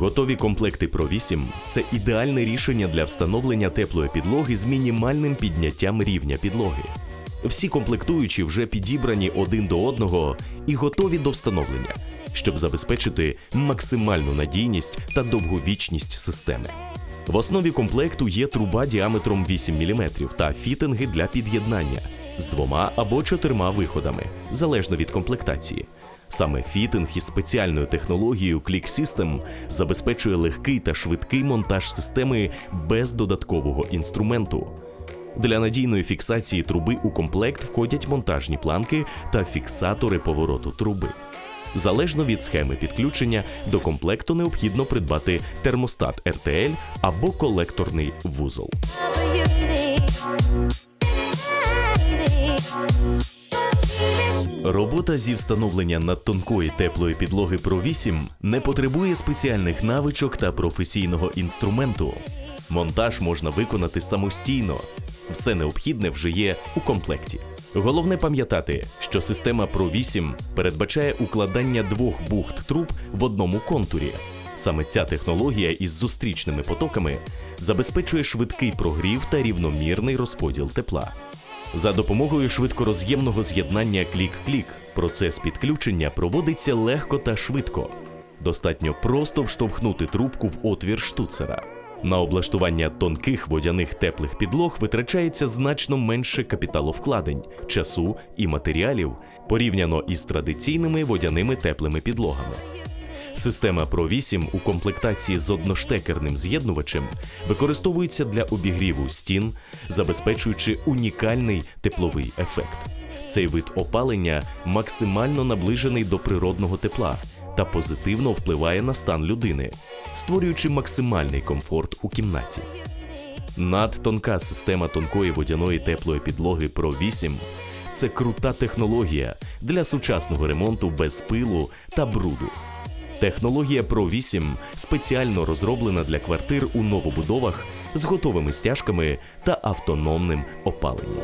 Готові комплекти Pro 8 – це ідеальне рішення для встановлення теплої підлоги з мінімальним підняттям рівня підлоги. Всі комплектуючі вже підібрані один до одного і готові до встановлення, щоб забезпечити максимальну надійність та довговічність системи. В основі комплекту є труба діаметром 8 мм та фітинги для під'єднання з двома або чотирма виходами, залежно від комплектації. Саме фітинг із спеціальною технологією Click System забезпечує легкий та швидкий монтаж системи без додаткового інструменту. Для надійної фіксації труби у комплект входять монтажні планки та фіксатори повороту труби. Залежно від схеми підключення, до комплекту необхідно придбати термостат RTL або колекторний вузол. Робота зі встановлення надтонкої теплої підлоги Pro 8 не потребує спеціальних навичок та професійного інструменту. Монтаж можна виконати самостійно. Все необхідне вже є у комплекті. Головне пам'ятати, що система Pro 8 передбачає укладання двох бухт труб в одному контурі. Саме ця технологія із зустрічними потоками забезпечує швидкий прогрів та рівномірний розподіл тепла. За допомогою швидкороз'ємного з'єднання клік-клік процес підключення проводиться легко та швидко. Достатньо просто вштовхнути трубку в отвір штуцера. На облаштування тонких водяних теплих підлог витрачається значно менше капіталовкладень, часу і матеріалів порівняно із традиційними водяними теплими підлогами. Система Pro 8 у комплектації з одноштекерним з'єднувачем використовується для обігріву стін, забезпечуючи унікальний тепловий ефект. Цей вид опалення максимально наближений до природного тепла та позитивно впливає на стан людини, створюючи максимальний комфорт у кімнаті. Надтонка система тонкої водяної теплої підлоги Pro 8 – це крута технологія для сучасного ремонту без пилу та бруду. Технологія Pro 8 спеціально розроблена для квартир у новобудовах з готовими стяжками та автономним опаленням.